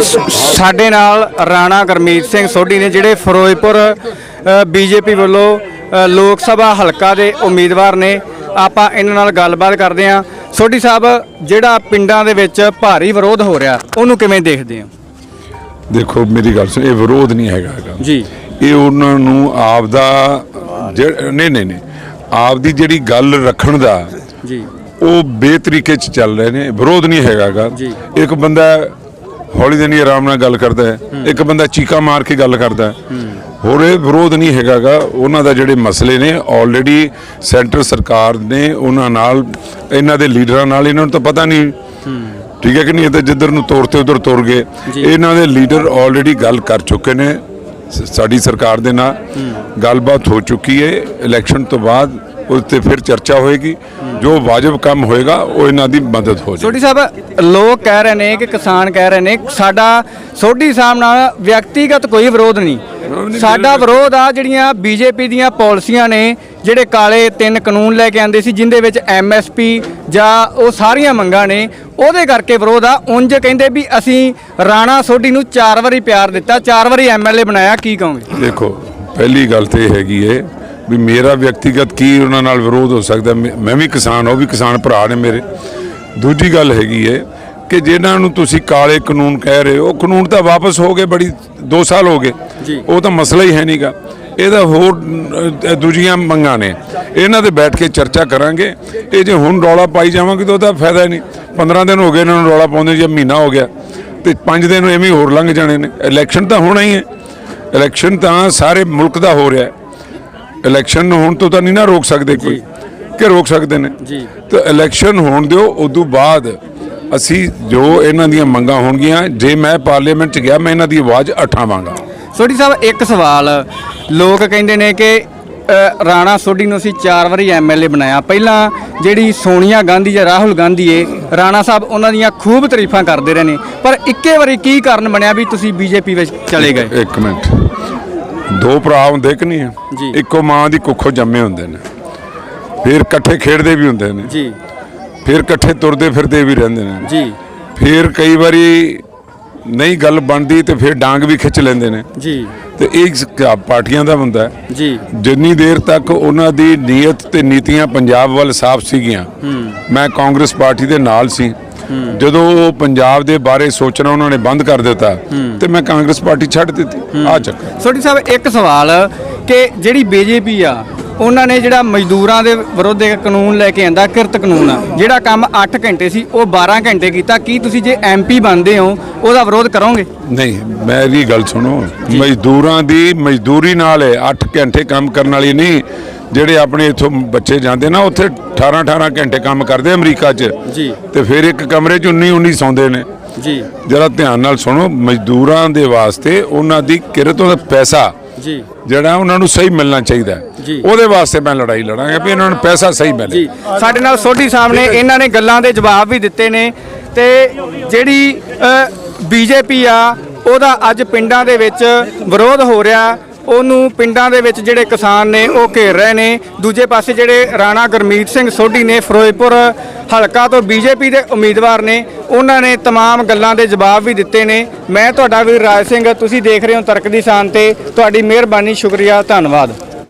ਸਾਡੇ ਨਾਲ ਰਾਣਾ ਗਰਮੀਤ ਸਿੰਘ ਸੋਢੀ ਨੇ ਜਿਹੜੇ ਫਿਰੋਜ਼ਪੁਰ ਬੀਜੇਪੀ ਵੱਲੋਂ ਲੋਕ ਸਭਾ ਹਲਕਾ ਦੇ ਉਮੀਦਵਾਰ ਨੇ ਆਪਾਂ ਇਹਨਾਂ ਨਾਲ ਗੱਲਬਾਤ ਕਰਦੇ ਹਾਂ। ਸੋਢੀ ਸਾਹਿਬ ਜਿਹੜਾ ਪਿੰਡਾਂ ਦੇ ਵਿੱਚ ਭਾਰੀ ਵਿਰੋਧ ਹੋ ਰਿਹਾ ਉਹਨੂੰ ਕਿਵੇਂ ਦੇਖਦੇ ਹੋ? ਦੇਖੋ ਮੇਰੀ ਗੱਲ ਸੁਣ ਇਹ ਵਿਰੋਧ ਨਹੀਂ ਹੈਗਾ ਜੀ। ਇਹ ਉਹਨਾਂ ਨੂੰ ਆਪ ਦਾ ਨਹੀਂ ਨਹੀਂ ਨਹੀਂ ਆਪ ਦੀ ਜਿਹੜੀ ਗੱਲ ਰੱਖਣ ਦਾ ਜੀ। ਉਹ ਬੇਤਰੀਕੇ ਚ ਚੱਲ ਰਹੇ ਨੇ ਵਿਰੋਧ ਨਹੀਂ ਹੈਗਾਗਾ। ਇੱਕ ਬੰਦਾ ਹੌਲੀ ਦੇ ਨਹੀਂ ਆਰਾਮ ਨਾਲ ਗੱਲ ਕਰਦਾ ਹੈ। ਇੱਕ ਬੰਦਾ ਚੀਕਾ ਮਾਰ ਕੇ ਗੱਲ ਕਰਦਾ ਹੈ। ਹੋਰ ਇਹ ਵਿਰੋਧ ਨਹੀਂ ਹੈਗਾਗਾ। ਉਹਨਾਂ ਦਾ ਜਿਹੜੇ ਮਸਲੇ ਨੇ ਆਲਰੇਡੀ ਸੈਂਟਰ ਸਰਕਾਰ ਨੇ ਉਹਨਾਂ ਨਾਲ ਇਹਨਾਂ ਦੇ ਲੀਡਰਾਂ ਨਾਲ ਇਹਨਾਂ ਨੂੰ ਤਾਂ ਪਤਾ ਨਹੀਂ। ਠੀਕ ਹੈ ਕਿ ਨਹੀਂ? ਇਹ ਤਾਂ ਜਿੱਧਰ ਨੂੰ ਤੋਰ ਤੇ ਉਧਰ ਤੁਰ ਗਏ। ਇਹਨਾਂ ਦੇ ਲੀਡਰ ਆਲਰੇਡੀ ਗੱਲ ਕਰ ਚੁੱਕੇ ਨੇ। ਸਾਡੀ ਸਰਕਾਰ ਦੇ ਨਾਲ ਗੱਲਬਾਤ ਹੋ ਚੁੱਕੀ ਹੈ। ਇਲੈਕਸ਼ਨ ਤੋਂ ਬਾਅਦ ਉਸ ਤੇ ਫਿਰ ਚਰਚਾ ਹੋਏਗੀ। ਜੋ ਵਾਜਬ ਕੰਮ ਹੋਏਗਾ ਉਹ ਇਹਨਾਂ ਦੀ ਮਦਦ ਹੋ ਜਾਏਗੀ। ਸੋਢੀ ਸਾਹਿਬ ਲੋਕ ਕਹਿ ਰਹੇ ਨੇ ਕਿ ਕਿਸਾਨ ਕਹਿ ਰਹੇ ਨੇ ਸਾਡਾ ਸੋਢੀ ਸਾਹਿਬ ਨਾਲ ਵਿਅਕਤੀਗਤ ਕੋਈ ਵਿਰੋਧ ਨਹੀਂ। ਸਾਡਾ ਵਿਰੋਧ ਆ ਜਿਹੜੀਆਂ ਬੀਜੇਪੀ ਦੀਆਂ ਪਾਲਿਸੀਆਂ ਨੇ ਜਿਹੜੇ ਕਾਲੇ ਤਿੰਨ ਕਾਨੂੰਨ ਲੈ ਕੇ ਆਂਦੇ ਸੀ ਜਿੰਦੇ ਵਿੱਚ ਐਮਐਸਪੀ ਜਾਂ ਉਹ ਸਾਰੀਆਂ ਮੰਗਾਂ ਨੇ ਉਹਦੇ ਕਰਕੇ ਵਿਰੋਧ ਆ। ਉਂਝ ਕਹਿੰਦੇ ਵੀ ਅਸੀਂ ਰਾਣਾ ਸੋਢੀ ਨੂੰ ਚਾਰ ਵਾਰੀ ਪਿਆਰ ਦਿੱਤਾ ਚਾਰ ਵਾਰੀ ਐਮਐਲਏ ਬਣਾਇਆ ਕੀ ਕਹੋਗੇ? ਦੇਖੋ ਪਹਿਲੀ ਗੱਲ ਤੇ ਹੈਗੀ ਏ ਵੀ ਮੇਰਾ ਵਿਅਕਤੀਗਤ ਕੀ ਉਹਨਾਂ ਨਾਲ ਵਿਰੋਧ ਹੋ ਸਕਦਾ ਮੈਂ ਵੀ ਕਿਸਾਨ ਉਹ ਵੀ ਕਿਸਾਨ ਭਰਾ ਨੇ ਮੇਰੇ। ਦੂਜੀ ਗੱਲ ਹੈਗੀ ਏ ਕਿ ਜਿਨ੍ਹਾਂ ਨੂੰ ਤੁਸੀਂ ਕਾਲੇ ਕਾਨੂੰਨ ਕਹਿ ਰਹੇ ਹੋ ਉਹ ਕਾਨੂੰਨ ਤਾਂ ਵਾਪਸ ਹੋ ਗਏ ਬੜੀ 2 ਸਾਲ ਹੋ ਗਏ। ਉਹ ਤਾਂ ਮਸਲਾ ਹੀ ਹੈ ਨਹੀਂਗਾ ਇਹਦਾ ਹੋਰ ਦੂਜੀਆਂ ਮੰਗਾਂ ਨੇ। ਇਹਨਾਂ ਦੇ ਬੈਠ ਕੇ ਚਰਚਾ ਕਰਾਂਗੇ। ਇਹ ਜੇ ਹੁਣ ਰੌਲਾ ਪਾਈ ਜਾਵਾਂਗੇ ਤਾਂ ਉਹਦਾ ਫਾਇਦਾ ਹੀ ਨਹੀਂ। 15 ਦਿਨ ਹੋ ਗਏ ਇਹਨਾਂ ਨੂੰ ਰੌਲਾ ਪਾਉਂਦੇ ਜੇ ਮਹੀਨਾ ਹੋ ਗਿਆ। ਤੇ 5 ਦਿਨ ਐਵੇਂ ਹੀ ਹੋਰ ਲੰਘ ਜਾਣੇ ਨੇ। ਇਲੈਕਸ਼ਨ ਤਾਂ ਹੋਣਾ ਹੀ ਹੈ। ਇਲੈਕਸ਼ਨ ਤਾਂ ਸਾਰੇ ਮੁਲਕ ਦਾ ਹੋ ਰਿਹਾ ਹੈ। ਇਲੈਕਸ਼ਨ ਨੂੰ ਹੁਣ ਤੋਂ ਤਾਂ ਨਹੀਂ ਨਾ ਰੋਕ ਸਕਦੇ ਕੋਈ ਕਿ ਰੋਕ ਸਕਦੇ ਨੇ। ਜੀ। ਤਾਂ ਇਲੈਕਸ਼ਨ ਹੋਣ ਦਿਓ ਉਦੋਂ ਬਾਅਦ ਅਸੀਂ ਜੋ ਇਹਨਾਂ ਦੀਆਂ ਮੰਗਾਂ ਹੋਣਗੀਆਂ ਜੇ ਮੈਂ ਪਾਰਲੀਮੈਂਟ 'ਚ ਗਿਆ ਮੈਂ ਇਹਨਾਂ ਦੀ ਆਵਾਜ਼ ਉਠਾਵਾਂਗਾ। ਸੋਢੀ ਸਾਹਿਬ ਇੱਕ ਸਵਾਲ। ਲੋਕ ਕਹਿੰਦੇ ਨੇ ਕਿ ਅ, ਰਾਣਾ ਸੋਢੀ ਨੂੰ ਅਸੀਂ ਚਾਰ ਵਾਰੀ ਐਮਐਲਏ ਬਣਾਇਆ। ਪਹਿਲਾਂ ਜਿਹੜੀ ਸੋਨੀਆ ਗਾਂਧੀ ਜਾਂ ਰਾਹੁਲ ਗਾਂਧੀ ਏ ਰਾਣਾ ਸਾਹਿਬ ਉਹਨਾਂ ਦੀਆਂ ਖੂਬ ਤਾਰੀਫਾਂ ਕਰਦੇ ਰਹੇ ਨੇ। ਪਰ ਇੱਕੇ ਵਾਰੀ ਕੀ ਕਾਰਨ ਬਣਿਆ ਵੀ ਤੁਸੀਂ ਬੀਜੇਪੀ ਵਿੱਚ ਚਲੇ ਗਏ? ਇੱਕ ਮਿੰਟ। ਦੋ ਭਰਾ ਹੁੰਦੇ ਕਿ ਨਹੀਂ? ਜੀ। ਇੱਕੋ ਮਾਂ ਦੀ ਕੁੱਖੋਂ ਜੰਮੇ ਹੁੰਦੇ ਨੇ। ਫਿਰ ਇਕੱਠੇ ਖੇਡਦੇ ਵੀ ਹੁੰਦੇ ਨੇ। ਜੀ। ਫਿਰ ਇਕੱਠੇ ਤੁਰਦੇ ਫਿਰਦੇ ਵੀ ਰਹਿੰਦੇ ਨੇ। ਜੀ। ਫਿਰ ਕਈ ਵਾਰੀ ਨਹੀਂ ਗੱਲ ਬਣਦੀ ਤੇ ਫਿਰ ਡਾਂਗ ਵੀ ਖਿੱਚ ਲੈਂਦੇ ਨੇ। ਜੀ। ਤੇ ਇਹ ਪਾਰਟੀਆਂ ਦਾ ਹੁੰਦਾ ਹੈ। ਜੀ। ਜਿੰਨੀ ਦੇਰ ਤੱਕ ਉਹਨਾਂ ਦੀ ਨੀਅਤ ਤੇ ਨੀਤੀਆਂ ਪੰਜਾਬ ਵੱਲ ਸਾਫ਼ ਸੀਗੀਆਂ ਮੈਂ ਕਾਂਗਰਸ ਪਾਰਟੀ ਦੇ ਨਾਲ ਸੀ। ਜਦੋਂ ਉਹ ਪੰਜਾਬ ਦੇ ਬਾਰੇ ਸੋਚਣਾ ਉਹਨਾਂ ਨੇ ਬੰਦ ਕਰ ਦਿੱਤਾ ਤੇ ਮੈਂ ਕਾਂਗਰਸ ਪਾਰਟੀ ਛੱਡ ਦਿੱਤੀ। ਆ ਚੱਕਰ। ਸੋਢੀ ਸਾਹਿਬ ਇੱਕ ਸਵਾਲ ਕਿ ਜਿਹੜੀ ਬੀਜੇਪੀ ਆ ਉਹਨਾਂ ਨੇ ਜਿਹੜਾ ਮਜ਼ਦੂਰਾਂ ਦੇ ਵਿਰੁੱਧ ਇੱਕ ਕਾਨੂੰਨ ਲੈ ਕੇ ਆਂਦਾ ਕਿਰਤ ਕਾਨੂੰਨ ਆ ਜਿਹੜਾ ਕੰਮ 8 ਘੰਟੇ ਸੀ ਉਹ 12 ਘੰਟੇ ਕੀਤਾ ਕੀ ਤੁਸੀਂ ਜੇ ਐਮਪੀ ਬਣਦੇ ਹੋ ਉਹਦਾ ਵਿਰੋਧ ਕਰੋਗੇ? ਨਹੀਂ ਮੇਰੀ ਗੱਲ ਸੁਣੋ ਮਜ਼ਦੂਰਾਂ ਦੀ ਮਜ਼ਦੂਰੀ ਨਾਲ ਹੈ 8 ਘੰਟੇ ਕੰਮ ਕਰਨ ਵਾਲੀ ਨਹੀਂ ਜਿਹੜੇ ਆਪਣੇ ਇਥੋਂ ਬੱਚੇ ਜਾਂਦੇ ਨਾ ਉੱਥੇ 18 18 ਘੰਟੇ ਕੰਮ ਕਰਦੇ ਅਮਰੀਕਾ 'ਚ। ਜੀ। ਤੇ ਫਿਰ ਇੱਕ ਕਮਰੇ 'ਚ 19 19 ਸੌਂਦੇ ਨੇ। ਜੀ। ਜਰਾ ਧਿਆਨ ਨਾਲ ਸੁਣੋ ਮਜ਼ਦੂਰਾਂ ਦੇ ਵਾਸਤੇ ਉਹਨਾਂ ਦੀ ਕਿਰਤੋਂ ਦਾ ਪੈਸਾ ਜੀ। ਜਿਹੜਾ ਉਹਨਾਂ ਨੂੰ ਸਹੀ ਮਿਲਣਾ ਚਾਹੀਦਾ। ਉਹਦੇ ਵਾਸਤੇ ਮੈਂ ਲੜਾਈ ਲੜਾਂਗਾ ਵੀ ਇਹਨਾਂ ਨੂੰ ਪੈਸਾ ਸਹੀ ਮਿਲੇ। ਜੀ। ਸਾਡੇ ਨਾਲ ਸੋਢੀ ਸਾਹਿਬ ਨੇ ਇਹਨਾਂ ਨੇ ਗੱਲਾਂ ਦੇ ਜਵਾਬ ਵੀ ਦਿੱਤੇ ਨੇ ਤੇ ਜਿਹੜੀ ਬੀਜੇਪੀ ਆ ਉਹਦਾ ਅੱਜ ਪਿੰਡਾਂ ਦੇ ਵਿੱਚ ਵਿਰੋਧ ਹੋ ਰਿਹਾ। ਉਹਨੂੰ ਪਿੰਡਾਂ ਦੇ ਵਿੱਚ ਜਿਹੜੇ ਕਿਸਾਨ ਨੇ ਉਹ ਘੇਰ ਰਹੇ ਨੇ ਦੂਜੇ ਪਾਸੇ ਜਿਹੜੇ ਰਾਣਾ ਗੁਰਮੀਤ ਸਿੰਘ ਸੋਢੀ ਨੇ ਫਿਰੋਜ਼ਪੁਰ ਹਲਕਾ ਤੋਂ ਬੀਜੇਪੀ ਦੇ ਉਮੀਦਵਾਰ ਨੇ ਉਹਨਾਂ ਨੇ तमाम ਗੱਲਾਂ ਦੇ ਜਵਾਬ ਵੀ ਦਿੱਤੇ ਨੇ ਮੈਂ ਤੁਹਾਡਾ ਵੀਰ ਰਾਜ ਸਿੰਘ ਤੁਸੀਂ ਦੇਖ ਰਹੇ ਹੋ ਤਰਕ ਦੀ ਸ਼ਾਨ ਤੇ ਤੁਹਾਡੀ ਮਿਹਰਬਾਨੀ ਸ਼ੁਕਰੀਆ ਧੰਨਵਾਦ